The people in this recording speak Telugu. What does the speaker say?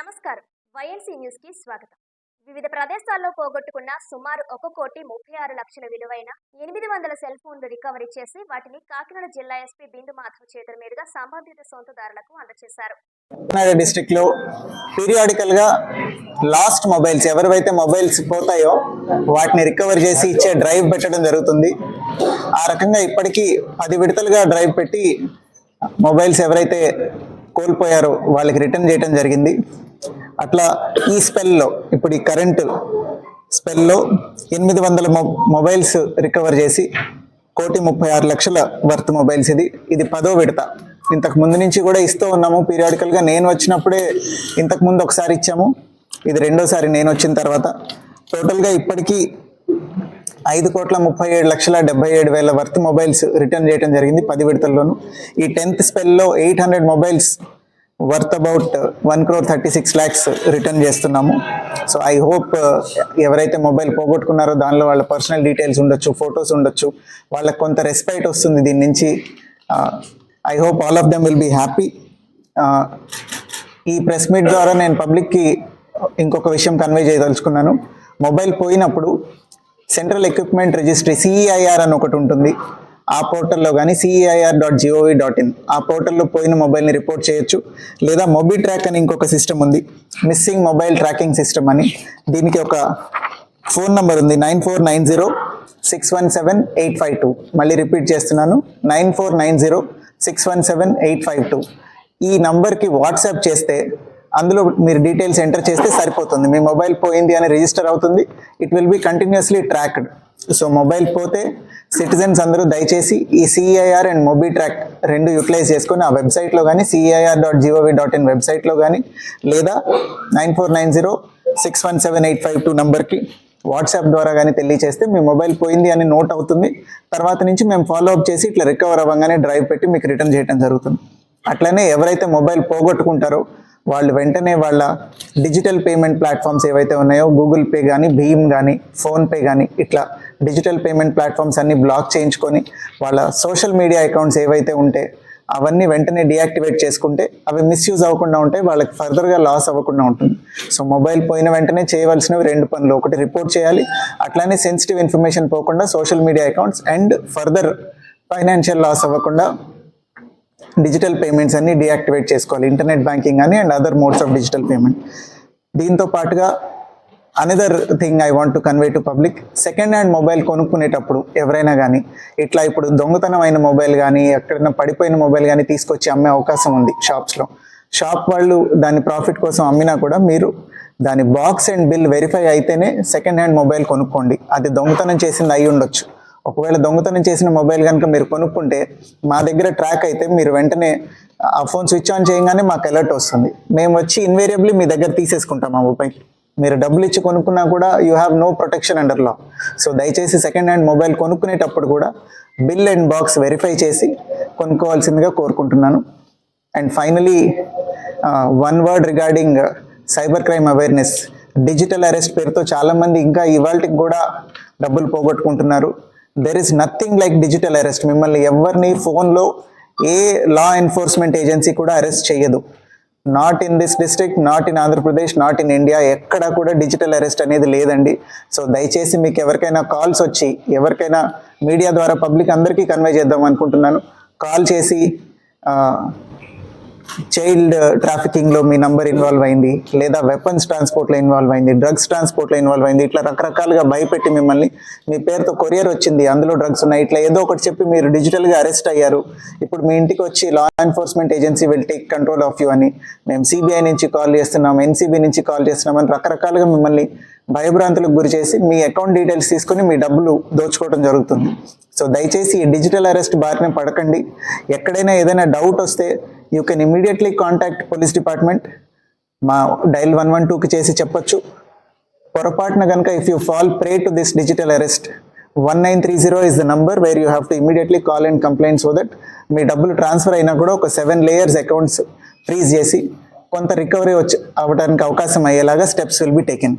నమస్కారం. వైఎన్సీ న్యూస్కి స్వాగతం. వివిధ ప్రదేశాల్లో పోగొట్టుకున్న సుమారు ఒక కోటి ముప్పై ఆరు లక్షల విలువైన ఎనిమిది వందల సెల్ ఫోన్లు రికవరీ చేసి వాటిని కాకినాడ జిల్లా ఎస్పీ బిందు మాధవ్ చేతుల మీదుగా సంబంధిత సొంతదారులకు అందజేశారు కాకినాడ డిస్ట్రిక్ట్లో పీరియాడికల్గా లాస్ట్ మొబైల్స్ ఎవరివైతే మొబైల్స్ పోతాయో వాటిని రికవర్ చేసి ఇచ్చే డ్రైవ్ పెట్టడం జరుగుతుంది. ఆ రకంగా ఇప్పటికీ పది విడతలుగా డ్రైవ్ పెట్టి మొబైల్స్ ఎవరైతే కోల్పోయారో వాళ్ళకి రిటర్న్ చేయడం జరిగింది. అట్లా ఈ స్పెల్లో ఇప్పుడు ఈ కరెంటు స్పెల్లో ఎనిమిది వందల మొబైల్స్ రికవర్ చేసి కోటి ముప్పై ఆరు లక్షల వర్త్ మొబైల్స్ ఇది. ఇది పదో విడత. ఇంతకు ముందు నుంచి కూడా ఇస్తూ ఉన్నాము. పీరియాడికల్గా నేను వచ్చినప్పుడే ఇంతకు ముందు ఒకసారి ఇచ్చాము. ఇది రెండోసారి నేను వచ్చిన తర్వాత. టోటల్గా ఇప్పటికీ ఐదు కోట్ల ముప్పై ఏడు లక్షల డెబ్బై ఏడు వేల వర్త్ మొబైల్స్ రిటర్న్ చేయడం జరిగింది పది విడతల్లోనూ. ఈ tenth స్పెల్లో eight hundred mobiles worth about one crore thirty six lakhs return చేస్తున్నాము సో ఐ హోప్ ఎవరైతే మొబైల్ పోగొట్టుకున్నారో దానిలో వాళ్ళ పర్సనల్ డీటెయిల్స్ ఉండొచ్చు ఫొటోస్ ఉండొచ్చు. వాళ్ళకి కొంత రెస్పెక్ట్ వస్తుంది దీని నుంచి. I hope all of them will be happy ఈ ప్రెస్ మీట్ ద్వారా నేను పబ్లిక్కి ఇంకొక విషయం కన్వే చేయదలుచుకున్నాను. మొబైల్ పోయినప్పుడు సెంట్రల్ ఎక్విప్మెంట్ రిజిస్ట్రీ సిఈఐఆర్ అని ఒకటి ఉంటుంది. ఆ పోర్టల్లో కానీ CIR dot G O V dot in ఆ పోర్టల్లో పోయిన మొబైల్ని రిపోర్ట్ చేయొచ్చు. లేదా మొబీ ట్రాక్ అని ఇంకొక సిస్టమ్ ఉంది. మిస్సింగ్ మొబైల్ ట్రాకింగ్ సిస్టమ్ అని. దీనికి ఒక ఫోన్ నంబర్ ఉంది. Nine four nine zero six one seven eight five two. మళ్ళీ రిపీట్ చేస్తున్నాను. Nine four nine zero six one seven eight five two. ఈ నంబర్కి వాట్సాప్ చేస్తే అందులో మీరు డీటెయిల్స్ ఎంటర్ చేస్తే సరిపోతుంది. మీ మొబైల్ పోయింది అని రిజిస్టర్ అవుతుంది. It will be continuously tracked so mobile పోతే సిటిజన్స్ అందరూ దయచేసి ఈ సిఐఆర్ అండ్ మొబీ ట్రాక్ రెండు యూటిలైజ్ చేసుకొని ఆ వెబ్సైట్లో కానీ CIR dot G O V dot in వెబ్సైట్లో కానీ లేదా nine four nine zero six one seven eight five two నెంబర్కి వాట్సాప్ ద్వారా కానీ తెలియచేస్తే మీ మొబైల్ పోయింది అని నోట్ అవుతుంది. తర్వాత నుంచి మేము ఫాలో అప్ చేసి ఇట్లా రికవర్ అవ్వగానే డ్రైవ్ పెట్టి మీకు రిటర్న్ చేయడం జరుగుతుంది. అట్లనే ఎవరైతే మొబైల్ పోగొట్టుకుంటారో వాళ్ళు వెంటనే వాళ్ళ డిజిటల్ పేమెంట్ ప్లాట్ఫామ్స్ ఏవైతే ఉన్నాయో గూగుల్ పే కానీ భీమ్ కానీ ఫోన్పే కానీ ఇట్లా డిజిటల్ పేమెంట్ ప్లాట్ఫామ్స్ అన్ని బ్లాక్ చేయించుకొని వాళ్ళ సోషల్ మీడియా అకౌంట్స్ ఏవైతే ఉంటే అవన్నీ వెంటనే డియాక్టివేట్ చేసుకుంటే అవి మిస్యూజ్ అవ్వకుండా ఉంటాయి వాళ్ళకి ఫర్దర్గా లాస్ అవ్వకుండా ఉంటుంది. సో మొబైల్ పోయిన వెంటనే చేయవలసినవి రెండు పనులు. ఒకటి రిపోర్ట్ చేయాలి. అట్లానే సెన్సిటివ్ ఇన్ఫర్మేషన్ పోకుండా social media accounts and further financial loss అవ్వకుండా డిజిటల్ పేమెంట్స్ అన్ని డీయాక్టివేట్ చేసుకోవాలి. ఇంటర్నెట్ బ్యాంకింగ్ అని and other modes of digital payment దీంతో పాటుగా another thing I want to convey to public second hand mobile కొనుక్కునేటప్పుడు ఎవరైనా కానీ ఇట్లా ఇప్పుడు దొంగతనం అయిన మొబైల్ కానీ ఎక్కడైనా పడిపోయిన మొబైల్ కానీ తీసుకొచ్చి అమ్మే అవకాశం ఉంది షాప్స్లో. షాప్ వాళ్ళు దాని ప్రాఫిట్ కోసం అమ్మినా కూడా మీరు దాని బాక్స్ అండ్ బిల్ వెరిఫై అయితేనే సెకండ్ హ్యాండ్ మొబైల్ కొనుక్కోండి. అది దొంగతనం చేసింది అయి ఉండొచ్చు ఒకవేళ దొంగతనం చేసిన మొబైల్ కనుక మీరు కొనుక్కుంటే మా దగ్గర ట్రాక్ అయితే మీరు వెంటనే ఆ ఫోన్ స్విచ్ ఆన్ చేయగానే మాకు అలర్ట్ వస్తుంది. మేము వచ్చి ఇన్వేరియబ్లీ మీ దగ్గర తీసేసుకుంటాం ఆ మొబైల్ మీరు డబ్బులు ఇచ్చి కొనుక్కున్నా కూడా you have no protection under law so దయచేసి సెకండ్ హ్యాండ్ మొబైల్ కొనుక్కునేటప్పుడు కూడా బిల్ అండ్ బాక్స్ వెరిఫై చేసి కొనుక్కోవాల్సిందిగా కోరుకుంటున్నాను. And finally one word regarding cyber crime awareness digital arrest పేరుతో చాలామంది ఇంకా ఇవాళకి కూడా డబ్బులు పోగొట్టుకుంటున్నారు. There is nothing like digital arrest మిమ్మల్ని ఎవరిని ఫోన్లో ఏ లా ఎన్ఫోర్స్మెంట్ ఏజెన్సీ కూడా అరెస్ట్ చేయదు. Not in this district not in Andhra Pradesh not in India ఎక్కడ కూడా డిజిటల్ అరెస్ట్ అనేది లేదండి. సో దయచేసి మీకు ఎవరికైనా కాల్స్ వచ్చి ఎవరికైనా మీడియా ద్వారా పబ్లిక్ అందరికీ కన్వే చేద్దాం అనుకుంటున్నాను. కాల్ చేసి చైల్డ్ ట్రాఫికింగ్లో మీ నంబర్ ఇన్వాల్వ్ అయింది లేదా వెపన్స్ ట్రాన్స్పోర్ట్లో ఇన్వాల్వ్ అయింది డ్రగ్స్ ట్రాన్స్పోర్ట్లో ఇన్వాల్వ్ అయింది ఇట్లా రకరకాలుగా భయపెట్టి మిమ్మల్ని మీ పేరుతో కొరియర్ వచ్చింది అందులో డ్రగ్స్ ఉన్నాయి ఇట్లా ఏదో ఒకటి చెప్పి మీరు డిజిటల్గా అరెస్ట్ అయ్యారు. ఇప్పుడు మీ ఇంటికి వచ్చి law enforcement agency will take control of you అని మేము సిబిఐ నుంచి కాల్ చేస్తున్నాం ఎన్సీబీ నుంచి కాల్ చేస్తున్నాం అని రకరకాలుగా మిమ్మల్ని భయభ్రాంతులకు గురి చేసి మీ అకౌంట్ డీటెయిల్స్ తీసుకొని మీ డబ్బులు దోచుకోవడం జరుగుతుంది. సో దయచేసి ఈ డిజిటల్ అరెస్ట్ బారిన పడకండి. ఎక్కడైనా ఏదైనా డౌట్ వస్తే you can immediately contact police department మా డైల్ వన్ వన్ టూకి చేసి చెప్పొచ్చు. పొరపాటున కనుక if you fall prey to this digital arrest one nine three zero is the number where you have to immediately call and complaint so that మీ డబ్బులు ట్రాన్స్ఫర్ అయినా కూడా ఒక సెవెన్ లేయర్స్ అకౌంట్స్ ఫ్రీజ్ చేసి కొంత రికవరీ వచ్చి అవ్వడానికి అవకాశం అయ్యేలాగా స్టెప్స్ విల్ బి టేకెన్